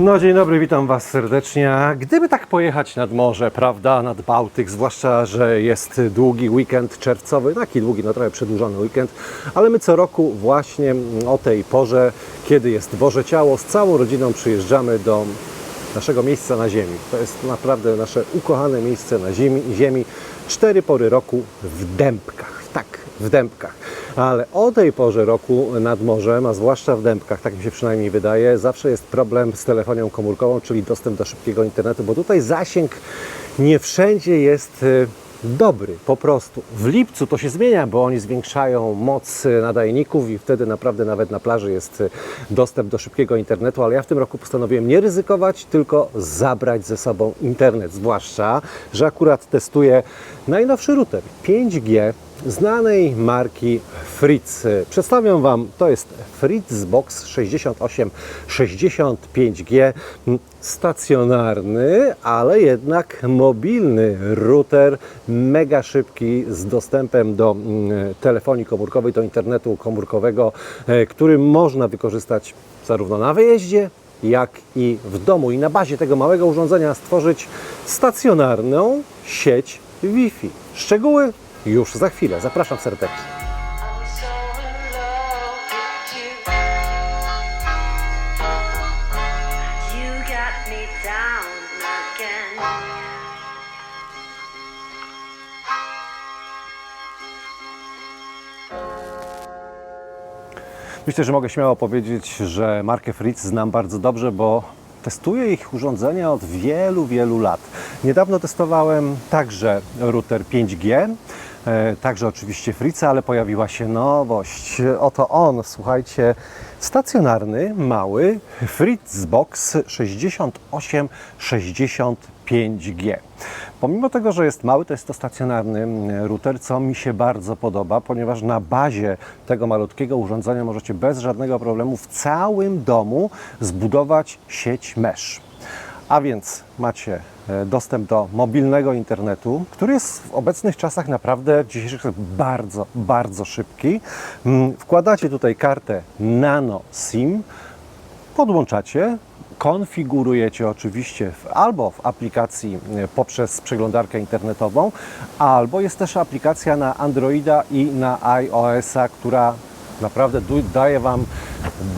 No dzień dobry, witam Was serdecznie. Gdyby tak pojechać nad morze, prawda, nad Bałtyk, zwłaszcza, że jest długi weekend czerwcowy, taki długi, no trochę przedłużony weekend, ale my co roku właśnie o tej porze, kiedy jest Boże Ciało, z całą rodziną przyjeżdżamy do naszego miejsca na ziemi. To jest naprawdę nasze ukochane miejsce na ziemi. ziemi. Cztery pory roku w Dębkach. Tak, w Dębkach. Ale o tej porze roku nad morzem, a zwłaszcza w Dębkach, tak mi się przynajmniej wydaje, zawsze jest problem z telefonią komórkową, czyli dostęp do szybkiego internetu, bo tutaj zasięg nie wszędzie jest y, dobry, po prostu. W lipcu to się zmienia, bo oni zwiększają moc y, nadajników i wtedy naprawdę nawet na plaży jest y, dostęp do szybkiego internetu, ale ja w tym roku postanowiłem nie ryzykować, tylko zabrać ze sobą internet, zwłaszcza, że akurat testuję najnowszy router 5G znanej marki Fritz. Przedstawiam Wam, to jest Fritzbox 6865G, stacjonarny, ale jednak mobilny router, mega szybki, z dostępem do mm, telefonii komórkowej, do internetu komórkowego, e, który można wykorzystać zarówno na wyjeździe, jak i w domu. I na bazie tego małego urządzenia stworzyć stacjonarną sieć Wi-Fi. Szczegóły już za chwilę. Zapraszam serdecznie. Myślę, że mogę śmiało powiedzieć, że markę Fritz znam bardzo dobrze, bo testuję ich urządzenia od wielu, wielu lat. Niedawno testowałem także router 5G, e, także oczywiście Fritza, ale pojawiła się nowość. Oto on, słuchajcie, stacjonarny, mały Fritzbox 6865G. Pomimo tego, że jest mały, to jest to stacjonarny mm, router, co mi się bardzo podoba, ponieważ na bazie tego malutkiego urządzenia możecie bez żadnego problemu w całym domu zbudować sieć mesh. A więc macie e, dostęp do mobilnego internetu, który jest w obecnych czasach naprawdę dzisiejszych bardzo, bardzo szybki. Mm, Wkładacie tutaj kartę Nano SIM, podłączacie, konfigurujecie oczywiście w, albo w aplikacji e, poprzez przeglądarkę internetową, albo jest też aplikacja na Androida i na iOS-a, która naprawdę daje Wam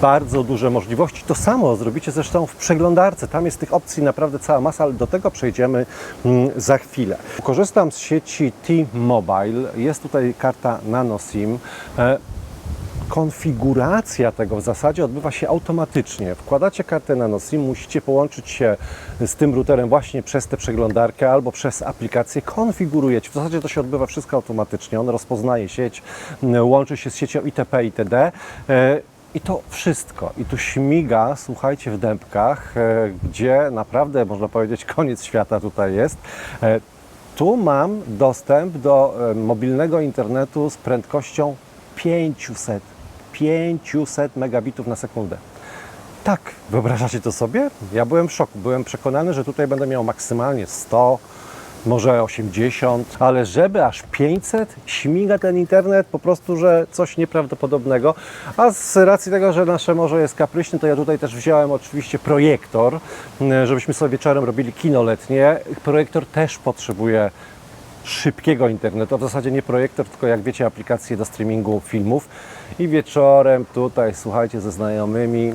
bardzo duże możliwości. To samo zrobicie zresztą w przeglądarce. Tam jest tych opcji naprawdę cała masa, ale do tego przejdziemy mm, za chwilę. Korzystam z sieci T-Mobile. Jest tutaj karta Nano SIM. Konfiguracja tego w zasadzie odbywa się automatycznie. Wkładacie kartę nano SIM, musicie połączyć się z tym routerem właśnie przez tę przeglądarkę albo przez aplikację. Konfigurujecie. W zasadzie to się odbywa wszystko automatycznie. On rozpoznaje sieć, łączy się z siecią itp. itd. E, I to wszystko. I tu śmiga, słuchajcie, w dębkach, e, gdzie naprawdę można powiedzieć koniec świata tutaj jest. E, Tu mam dostęp do mobilnego internetu z prędkością 500, 500 megabitów na sekundę. Tak, wyobrażacie to sobie? Ja byłem w szoku. Byłem przekonany, że tutaj będę miał maksymalnie 100, może 80, ale żeby aż 500, śmiga ten internet, po prostu, że coś nieprawdopodobnego. A z racji tego, że nasze morze jest kapryśne, to ja tutaj też wziąłem oczywiście projektor, m, żebyśmy sobie wieczorem robili kino letnie. Projektor też potrzebuje szybkiego internetu, w zasadzie nie projektor, tylko jak wiecie aplikacje do streamingu filmów i wieczorem tutaj słuchajcie ze znajomymi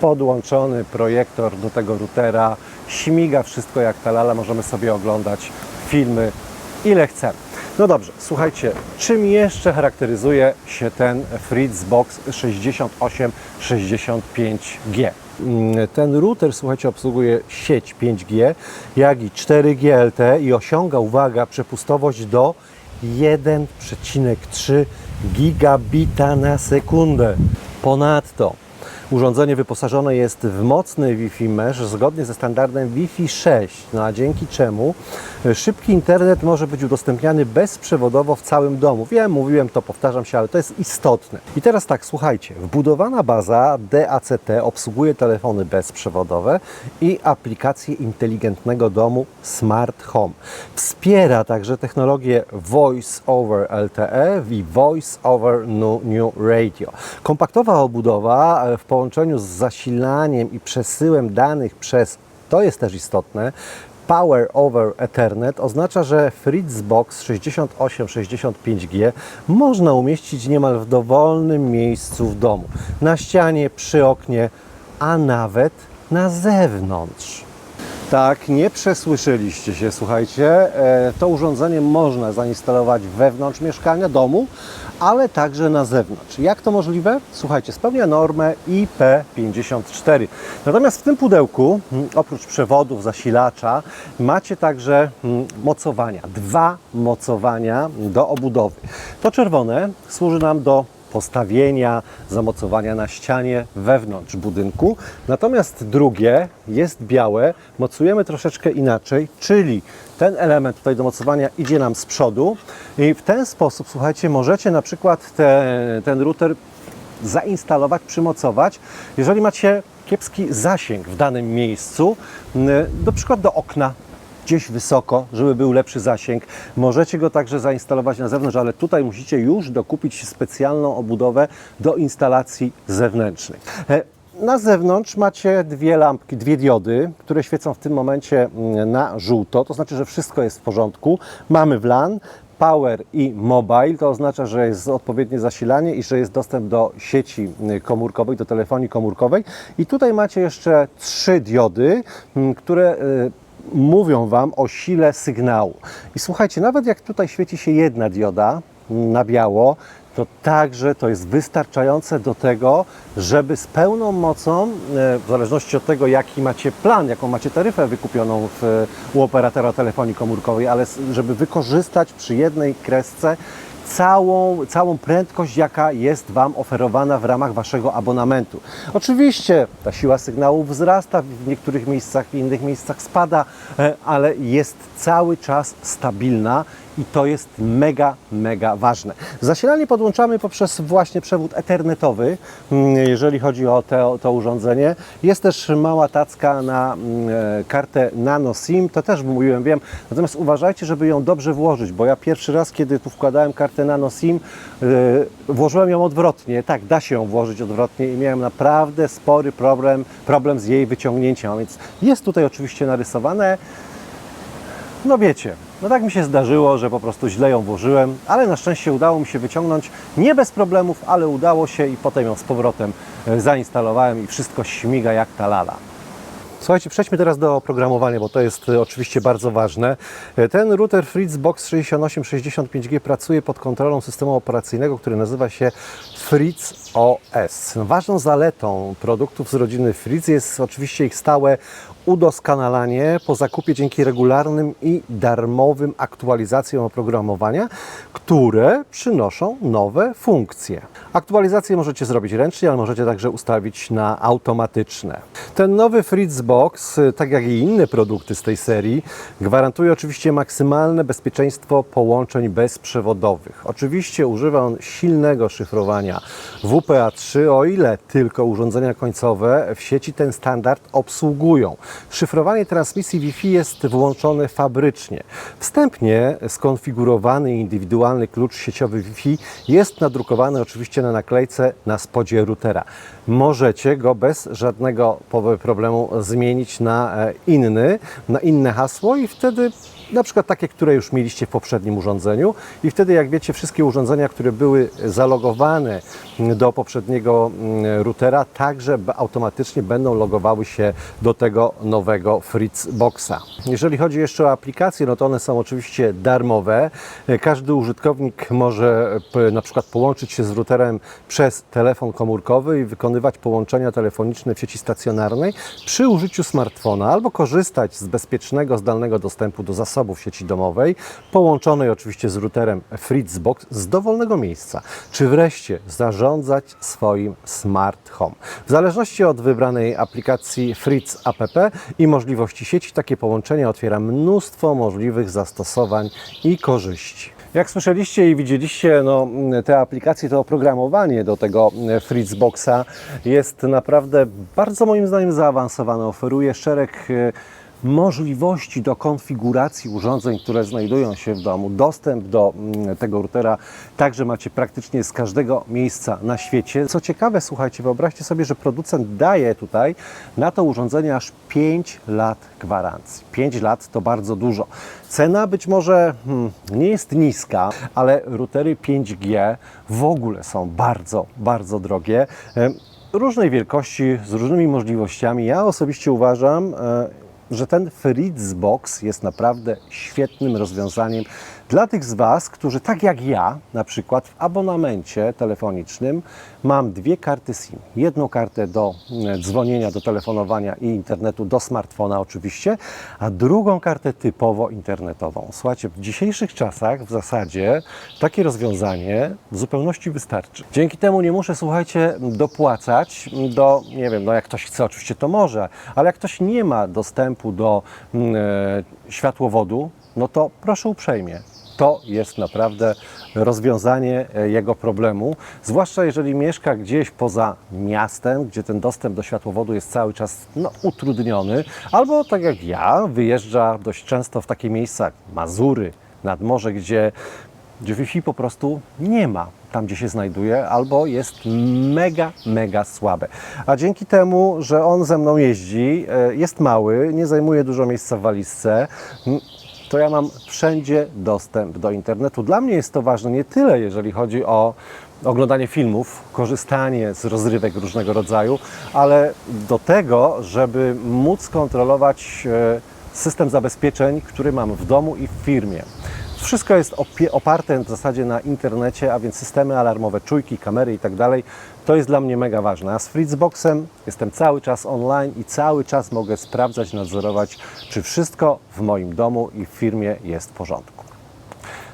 podłączony projektor do tego routera, śmiga wszystko jak ta lala, możemy sobie oglądać filmy ile chcemy. No dobrze, słuchajcie, czym jeszcze charakteryzuje się ten Fritzbox 6865G? Mm, Ten router, słuchajcie, obsługuje sieć 5G, jak i 4G LTE i osiąga, uwaga, przepustowość do 1,3 gigabita na sekundę. Ponadto Urządzenie wyposażone jest w mocny Wi-Fi mesh zgodnie ze standardem Wi-Fi 6, no a dzięki czemu szybki internet może być udostępniany bezprzewodowo w całym domu. Wiem, mówiłem to, powtarzam się, ale to jest istotne. I teraz tak, słuchajcie, wbudowana baza DACT obsługuje telefony bezprzewodowe i aplikacje inteligentnego domu Smart Home. Wspiera także technologię Voice over LTE i Voice over New Radio. Kompaktowa obudowa e, w połączeniu z zasilaniem i przesyłem danych przez, to jest też istotne, Power over Ethernet oznacza, że Fritzbox 6865G można umieścić niemal w dowolnym miejscu w domu. Na ścianie, przy oknie, a nawet na zewnątrz. Tak, nie przesłyszeliście się, słuchajcie. E, To urządzenie można zainstalować wewnątrz mieszkania, domu, ale także na zewnątrz. Jak to możliwe? Słuchajcie, spełnia normę IP54. Natomiast w tym pudełku, mm, oprócz przewodów, zasilacza, macie także mm, mocowania. Dwa mocowania do obudowy. To czerwone służy nam do postawienia, zamocowania na ścianie wewnątrz budynku. Natomiast drugie jest białe, mocujemy troszeczkę inaczej, czyli ten element tutaj do mocowania idzie nam z przodu. I w ten sposób, słuchajcie, możecie na przykład te, ten router zainstalować, przymocować, jeżeli macie kiepski zasięg w danym miejscu, m, na przykład do okna, gdzieś wysoko, żeby był lepszy zasięg. Możecie go także zainstalować na zewnątrz, ale tutaj musicie już dokupić specjalną obudowę do instalacji zewnętrznych. E, Na zewnątrz macie dwie lampki, dwie diody, które świecą w tym momencie mm, na żółto, to znaczy, że wszystko jest w porządku. Mamy WLAN, Power i Mobile, to oznacza, że jest odpowiednie zasilanie i że jest dostęp do sieci y, komórkowej, do telefonii komórkowej. I tutaj macie jeszcze trzy diody, m, które y, mówią Wam o sile sygnału. I słuchajcie, nawet jak tutaj świeci się jedna dioda na biało, to także to jest wystarczające do tego, żeby z pełną mocą, e, w zależności od tego, jaki macie plan, jaką macie taryfę wykupioną w, u operatora telefonii komórkowej, ale żeby wykorzystać przy jednej kresce całą, całą prędkość, jaka jest Wam oferowana w ramach Waszego abonamentu. Oczywiście ta siła sygnału wzrasta, w niektórych miejscach, w innych miejscach spada, e, ale jest cały czas stabilna i to jest mega, mega ważne. Zasilanie podłączamy poprzez właśnie przewód ethernetowy, mm, jeżeli chodzi o te, to urządzenie. Jest też mała tacka na mm, e, kartę nano SIM, to też mówiłem, wiem. Natomiast uważajcie, żeby ją dobrze włożyć, bo ja pierwszy raz, kiedy tu wkładałem kartę nano SIM, e, włożyłem ją odwrotnie. Tak, da się ją włożyć odwrotnie i miałem naprawdę spory problem, problem z jej wyciągnięciem. Więc jest tutaj oczywiście narysowane. No wiecie, no tak mi się zdarzyło, że po prostu źle ją włożyłem, ale na szczęście udało mi się wyciągnąć nie bez problemów, ale udało się i potem ją z powrotem e, zainstalowałem i wszystko śmiga jak ta lala. Słuchajcie, przejdźmy teraz do oprogramowania, bo to jest e, oczywiście bardzo ważne. E, Ten router Fritzbox 6865G pracuje pod kontrolą systemu operacyjnego, który nazywa się Fritz OS. Ważną zaletą produktów z rodziny Fritz jest oczywiście ich stałe udoskonalanie po zakupie dzięki regularnym i darmowym aktualizacjom oprogramowania, które przynoszą nowe funkcje. Aktualizacje możecie zrobić ręcznie, ale możecie także ustawić na automatyczne. Ten nowy Fritzbox, y, tak jak i inne produkty z tej serii, gwarantuje oczywiście maksymalne bezpieczeństwo połączeń bezprzewodowych. Oczywiście używa on silnego szyfrowania WPA3, o ile tylko urządzenia końcowe w sieci ten standard obsługują. Szyfrowanie transmisji Wi-Fi jest włączone fabrycznie. Wstępnie skonfigurowany indywidualny klucz sieciowy Wi-Fi jest nadrukowany oczywiście na naklejce na spodzie routera. Możecie go bez żadnego problemu zmienić na e, inny, na inne hasło i wtedy na przykład takie, które już mieliście w poprzednim urządzeniu i wtedy jak wiecie wszystkie urządzenia, które były zalogowane do poprzedniego mm, routera także automatycznie będą logowały się do tego nowego Fritzboxa. Jeżeli chodzi jeszcze o aplikacje, no to one są oczywiście darmowe. Każdy użytkownik może na przykład połączyć się z routerem przez telefon komórkowy i wykonywać połączenia telefoniczne w sieci stacjonarnej przy użyciu smartfona albo korzystać z bezpiecznego, zdalnego dostępu do zasobów zasobów sieci domowej, połączonej oczywiście z routerem Fritzbox z dowolnego miejsca, czy wreszcie zarządzać swoim smart home. W zależności od wybranej aplikacji Fritz app i możliwości sieci, takie połączenie otwiera mnóstwo możliwych zastosowań i korzyści. Jak słyszeliście i widzieliście, no, te aplikacje, to oprogramowanie do tego Fritzboxa jest naprawdę bardzo moim zdaniem zaawansowane. Oferuje szereg e, możliwości do konfiguracji urządzeń, które znajdują się w domu. Dostęp do mm, tego routera także macie praktycznie z każdego miejsca na świecie. Co ciekawe, słuchajcie, wyobraźcie sobie, że producent daje tutaj na to urządzenie aż 5 lat gwarancji. 5 lat to bardzo dużo. Cena być może hmm, nie jest niska, ale routery 5G w ogóle są bardzo, bardzo drogie. Różnej wielkości, z różnymi możliwościami. Ja osobiście uważam, e, że ten Fritzbox jest naprawdę świetnym rozwiązaniem dla tych z Was, którzy tak jak ja, na przykład w abonamencie telefonicznym mam dwie karty SIM. Jedną kartę do mm, dzwonienia, do telefonowania i internetu, do smartfona oczywiście, a drugą kartę typowo internetową. Słuchajcie, w dzisiejszych czasach w zasadzie takie rozwiązanie w zupełności wystarczy. Dzięki temu nie muszę, słuchajcie, dopłacać do, nie wiem, no jak ktoś chce, oczywiście to może, ale jak ktoś nie ma dostępu do mm, e, światłowodu, no to proszę uprzejmie. To jest naprawdę rozwiązanie e, jego problemu, zwłaszcza jeżeli mieszka gdzieś poza miastem, gdzie ten dostęp do światłowodu jest cały czas no, utrudniony, albo tak jak ja, wyjeżdża dość często w takie miejsca jak Mazury, nad morze, gdzie, gdzie Wi-Fi po prostu nie ma tam, gdzie się znajduje, albo jest mega, mega słabe. A dzięki temu, że on ze mną jeździ, e, jest mały, nie zajmuje dużo miejsca w walizce, to ja mam wszędzie dostęp do internetu. Dla mnie jest to ważne nie tyle, jeżeli chodzi o oglądanie filmów, korzystanie z rozrywek różnego rodzaju, ale do tego, żeby móc kontrolować e, system zabezpieczeń, który mam w domu i w firmie. Wszystko jest oparte w zasadzie na internecie, a więc systemy alarmowe, czujki, kamery i tak dalej. To jest dla mnie mega ważne. A z Fritzboxem jestem cały czas online i cały czas mogę sprawdzać, nadzorować, czy wszystko w moim domu i w firmie jest w porządku.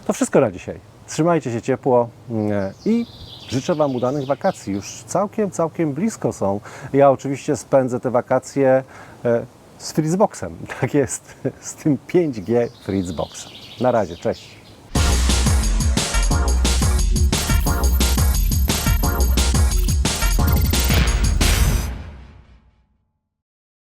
To wszystko na dzisiaj. Trzymajcie się ciepło mm, i życzę Wam udanych wakacji. Już całkiem, całkiem blisko są. Ja oczywiście spędzę te wakacje e, z Fritzboxem. Tak jest, z tym 5G Fritzboxem. Na razie, cześć.